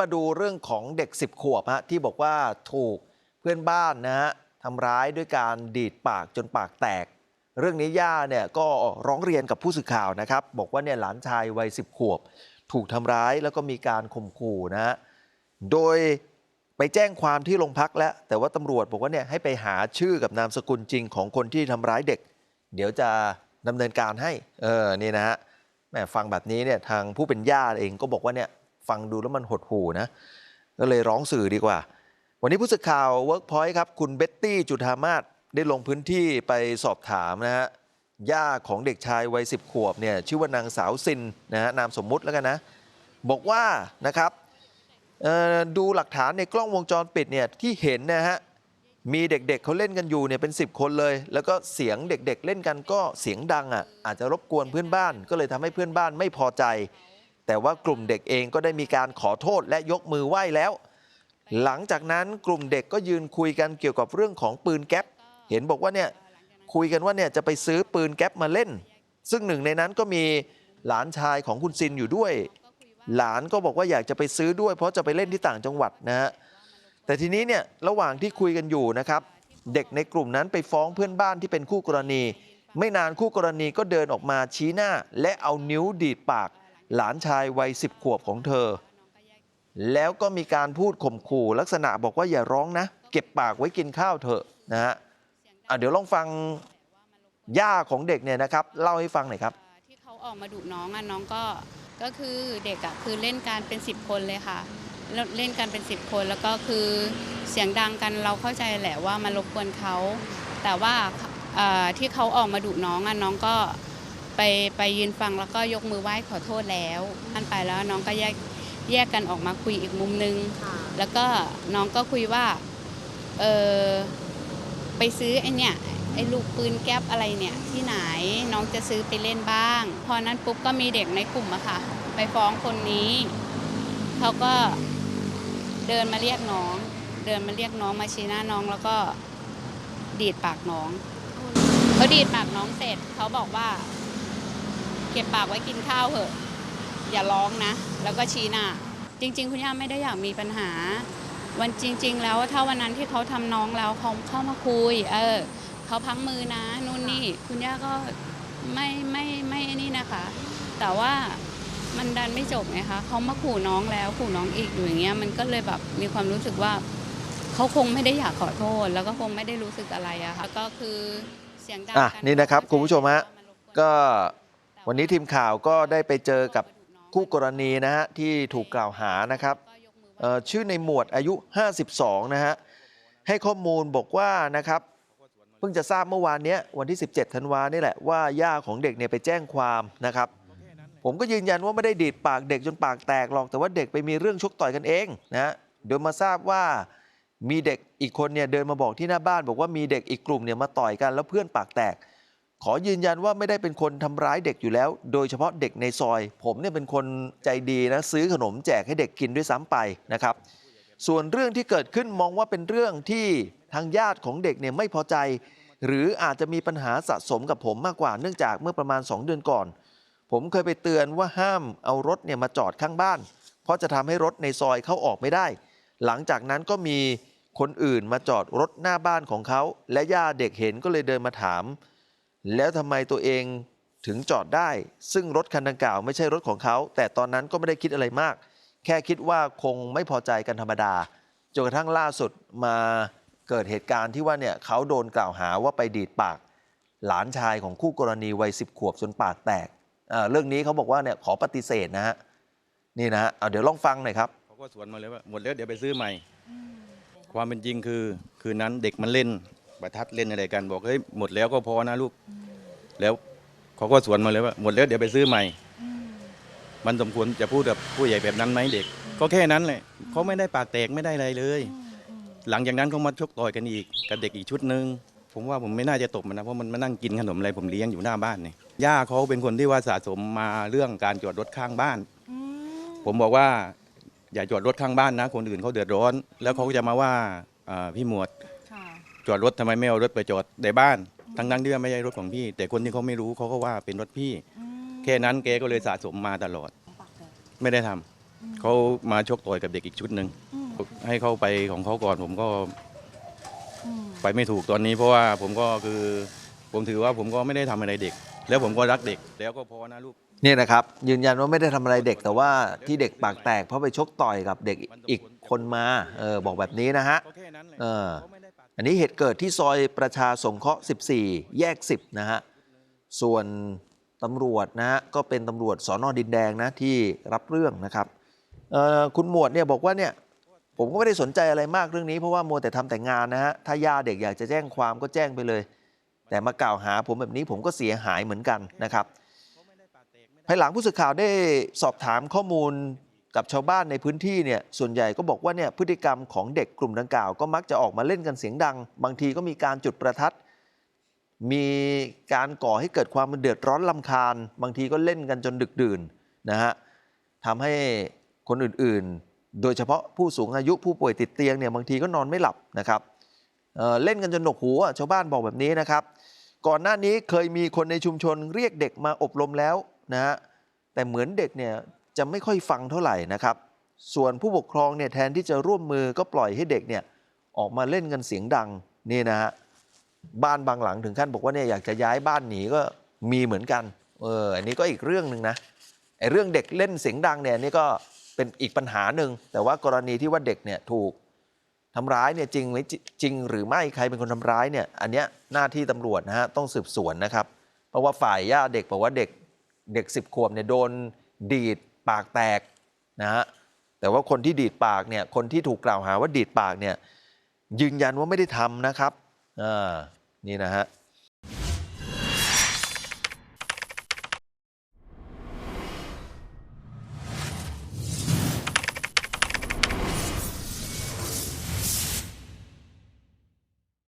มาดูเรื่องของเด็ก 10 ขวบฮะที่บอกว่าถูกเพื่อนบ้านนะฮะทำร้ายด้วยการดีดปากจนปากแตก เรื่องนี้ย่าเนี่ยก็ร้องเรียนกับผู้สื่อข่าวนะครับ บอกว่าเนี่ยหลานชายวัย 10 ขวบ ถูกทำร้ายแล้วก็มีการข่มขู่นะฮะโดยไปแจ้งความที่โรงพักแล้ว แต่ว่าตำรวจบอกว่าเนี่ยให้ไปหาชื่อกับนามสกุลจริงของคนที่ทำร้ายเด็ก เดี๋ยวจะดำเนินการให้เออนี่นะฮะแม่ฟังแบบนี้เนี่ยทางผู้เป็นย่าเองก็บอกว่าเนี่ย ฟังดูแล้วมันหดหู่นะ ก็เลยร้องสื่อดีกว่า วันนี้ผู้สื่อข่าว Workpoint ครับ คุณเบ็ตตี้จุธามาศได้ลงพื้นที่ไปสอบถามนะฮะย่าของเด็กชายวัย10ขวบเนี่ยชื่อว่านางสาวซินนะฮะนามสมมุติแล้วกันนะ บอกว่านะครับดูหลักฐานในกล้องวงจรปิดเนี่ยที่เห็นนะฮะมีเด็กๆเขาเล่นกันอยู่เนี่ยเป็น 10 คนเลย แล้วก็เสียงเด็กๆเล่นกันก็เสียงดังอะอาจจะรบกวนเพื่อนบ้าน ก็เลยทำให้เพื่อนบ้านไม่พอใจ แต่ว่ากลุ่มเด็กเองก็ได้มีการขอโทษและยกมือไหว้แล้ว หลังจากนั้นกลุ่มเด็กก็ยืนคุยกันเกี่ยวกับเรื่องของปืนแก๊ปเห็นบอกว่าเนี่ยคุยกันว่าเนี่ยจะไปซื้อปืนแก๊ปมาเล่น ซึ่งหนึ่งในนั้นก็มีหลานชายของคุณซินอยู่ด้วย หลานก็บอกว่าอยากจะไปซื้อด้วย เพราะจะไปเล่นที่ต่างจังหวัดนะฮะแต่ทีนี้เนี่ยระหว่างที่คุยกันอยู่นะครับเด็กในกลุ่มนั้นไปฟ้องเพื่อนบ้านที่เป็นคู่กรณี ไม่นานคู่กรณีก็เดินออกมาชี้หน้า และเอานิ้วดีดปาก หลานชายวัยสิบขวบของเธอ แล้วก็มีการพูดข่มขู่ ลักษณะบอกว่าอย่าร้องนะ เก็บปากไว้กินข้าวเถอะนะฮะเดี๋ยวลองฟังย่าของเด็กเนี่ยนะครับ เล่าให้ฟังหน่อยครับ ที่เขาออกมาดุน้องอะน้องก็ก็คือเด็กอะคือเล่นกันเป็น10คนเลยค่ะเล่นกันเป็น10คนแล้วก็คือเสียงดังกันเราเข้าใจแหละว่ามันรบกวนเขา แต่ว่าที่เขาออกมาดุน้องอะน้องก็ ไปไปยืนฟังแล้วก็ยกมือไหว้ขอโทษแล้วอันไปแล้วน้องก็แยกแยกกันออกมาคุยอีกมุมนึง แล้วก็น้องก็คุยว่าเออไปซื้อไอเนี่ยไอ้ลูกปืนแก๊ปอะไรเนี่ยที่ไหนน้องจะซื้อไปเล่นบ้าง พอนั้นปุ๊บก็มีเด็กในกลุ่มอะค่ะ ไปฟ้องคนนี้เขาก็เดินมาเรียกน้อง เดินมาเรียกน้องมาชี้หน้าน้องแล้วก็ดีดปากน้องเขาดีดปากน้องเสร็จเขาบอกว่า เก็บปากไว้กินข้าวเถอะ อย่าร้องนะ แล้วก็ชี้หน้า จริง ๆ คุณย่าไม่ได้อยากมีปัญหา วันจริง ๆ แล้วถ้าวันนั้นที่เขาทำน้องแล้วเขาเข้ามาคุย เออเขาพังมือนะนู่นนี่คุณย่าก็ไม่ไม่ไม่ไอ้นี่นะคะ แต่ว่ามันดันไม่จบไงคะเขามาขู่น้องแล้วขู่น้องอีกอยู่อย่างเงี้ยมันก็เลยแบบมีความรู้สึกว่าเขาคงไม่ได้อยากขอโทษ แล้วก็คงไม่ได้รู้สึกอะไรอะค่ะก็คือเสียงดังอะกันี่นะครับคุณผู้ชมฮะก็ วันนี้ทีมข่าวก็ได้ไปเจอกับคู่กรณีนะฮะที่ถูกกล่าวหานะครับชื่อในหมวดอายุ 52 นะฮะให้ข้อมูลบอกว่านะครับเพิ่งจะทราบเมื่อวานนี้วันที่ 17 ธันวานี่แหละว่าย่าของเด็กเนี่ยไปแจ้งความนะครับ ผมก็ยืนยันว่าไม่ได้ดีดปากเด็กจนปากแตกหรอกแต่ว่าเด็กไปมีเรื่องชกต่อยกันเองนะฮะโดยมาทราบว่ามีเด็กอีกคนเนี่ยเดินมาบอกที่หน้าบ้าน บอกว่ามีเด็กอีกกลุ่มเนี่ยมาต่อยกันแล้วเพื่อนปากแตก ขอยืนยันว่าไม่ได้เป็นคนทำร้ายเด็กอยู่แล้ว โดยเฉพาะเด็กในซอย ผมเนี่ยเป็นคนใจดีนะซื้อขนมแจกให้เด็กกินด้วยซ้ำไปนะครับ ส่วนเรื่องที่เกิดขึ้นมองว่าเป็นเรื่องที่ทางญาติของเด็กเนี่ยไม่พอใจ หรืออาจจะมีปัญหาสะสมกับผมมากกว่าเนื่องจากเมื่อประมาณ 2 เดือนก่อน ผมเคยไปเตือนว่าห้ามเอารถเนี่ยมาจอดข้างบ้าน เพราะจะทำให้รถในซอยเข้าออกไม่ได้ หลังจากนั้นก็มีคนอื่นมาจอดรถหน้าบ้านของเขา และย่าเด็กเห็นก็เลยเดินมาถาม แล้วทำไมตัวเองถึงจอดได้ ซึ่งรถคันดังกล่าวไม่ใช่รถของเขา แต่ตอนนั้นก็ไม่ได้คิดอะไรมาก แค่คิดว่าคงไม่พอใจกันธรรมดาจนกระทั่งล่าสุดมาเกิดเหตุการณ์ที่ว่าเนี่ยเขาโดนกล่าวหาว่าไปดีดปาก หลานชายของคู่กรณีวัยสิบขวบจนปากแตกอ่าเรื่องนี้เขาบอกว่าเนี่ยขอปฏิเสธนะฮะนี่นะฮะเอาเดี๋ยวลองฟังหน่อยครับเขาก็สวนมาเลยว่าหมดแล้วเดี๋ยวไปซื้อใหม่ ความเป็นจริงคือ คืนนั้นเด็กมันเล่น ประทัดเล่นอะไรกันบอกเฮ้ยหมดแล้วก็พอนะลูก แล้วเขาก็สวนมาเลยว่าหมดแล้วเดี๋ยวไปซื้อใหม่ มันสมควรจะพูดกับผู้ใหญ่แบบนั้นไหมเด็ก ก็แค่นั้นแหละเขาไม่ได้ปากแตกไม่ได้อะไรเลย หลังจากนั้นเขามาชกต่อยกันอีกกับเด็กอีกชุดหนึ่งผมว่าผมไม่น่าจะตบมันนะเพราะมันมานั่งกินขนมอะไรผมเลี้ยงอยู่หน้าบ้านนี่ย่าเขาเป็นคนที่ว่าสะสมมาเรื่องการจอดรถข้างบ้าน ผมบอกว่าอย่าจอดรถข้างบ้านนะ คนอื่นเขาเดือดร้อน แล้วเขาก็จะมาว่าพี่หมวด จอดรถทำไมไม่เอารถไปจอดในบ้านทั้งนั้นที่ว่าไม่ใช่รถของพี่ แต่คนที่เขาไม่รู้เขาก็ว่าเป็นรถพี่ แค่นั้นแกก็เลยสะสมมาตลอด ไม่ได้ทำเขามาชกต่อยกับเด็กอีกชุดหนึ่งอืมให้เขาไปของเขาก่อนผมก็อืมไปไม่ถูกตอนนี้เพราะว่าผมก็คือผมถือว่าผมก็ไม่ได้ทำอะไรเด็ก แล้วผมก็รักเด็กแล้วก็พอนะลูก เนี่ยนะครับยืนยันว่าไม่ได้ทำอะไรเด็กแต่ว่าที่เด็กปากแตกเพราะไปชกต่อยกับเด็กอีกคนมาเออบอกแบบนี้นะฮะ ก็แค่นั้นแหละเออ เขาไม่ได้ปาก อันนี้เหตุเกิดที่ซอยประชาสงเคราะห์ 14 แยก 10 นะฮะ ส่วนตำรวจนะฮะก็เป็นตำรวจสอนอดินแดงนะที่รับเรื่องนะครับคุณหมวดเนี่ยบอกว่าเนี่ยผมก็ไม่ได้สนใจอะไรมากเรื่องนี้เพราะว่ามัวแต่ทำแต่งานนะฮะ ถ้าย่าเด็กอยากจะแจ้งความก็แจ้งไปเลย แต่มากล่าวหาผมแบบนี้ผมก็เสียหายเหมือนกันนะครับ ภายหลังผู้สื่อข่าวได้สอบถามข้อมูล กับชาวบ้านในพื้นที่เนี่ยส่วนใหญ่ก็บอกว่าเนี่ยพฤติกรรมของเด็กกลุ่มดังกล่าวก็มักจะออกมาเล่นกันเสียงดัง บางทีก็มีการจุดประทัด มีการก่อให้เกิดความเดือดร้อนลำคาญ บางทีก็เล่นกันจนดึกดื่นนะฮะทำให้คนอื่นๆ โดยเฉพาะผู้สูงอายุผู้ป่วยติดเตียงเนี่ยบางทีก็นอนไม่หลับนะครับเเล่นกันจนหนวกหูชาวบ้านบอกแบบนี้นะครับ ก่อนหน้านี้เคยมีคนในชุมชนเรียกเด็กมาอบรมแล้วนะฮะแต่เหมือนเด็กเนี่ย จะไม่ค่อยฟังเท่าไหร่นะครับ ส่วนผู้ปกครองเนี่ยแทนที่จะร่วมมือก็ปล่อยให้เด็กเนี่ยออกมาเล่นกันเสียงดังนี่นะฮะบ้านบางหลังถึงขั้นบอกว่าเนี่ยอยากจะย้ายบ้านหนีก็มีเหมือนกันเอออันนี้ก็อีกเรื่องหนึ่งนะไอ้เรื่องเด็กเล่นเสียงดังเนี่ยนี่ก็เป็นอีกปัญหาหนึ่งแต่ว่ากรณีที่ว่าเด็กเนี่ยถูกทำร้ายเนี่ยจริงไหมจจริงหรือไม่ใครเป็นคนทำร้ายเนี่ยอันเนี้ยหน้าที่ตำรวจนะฮะต้องสืบสวนนะครับ เพราะว่าฝ่ายย่าเด็กบอกว่าเด็กเด็กสิบขวบเนี่ยโดนดีด ปากแตกนะฮะแต่ว่าคนที่ดีดปากเนี่ยคนที่ถูกกล่าวหาว่าดีดปากเนี่ยยืนยันว่าไม่ได้ทำนะครับอ่านี่นะฮะ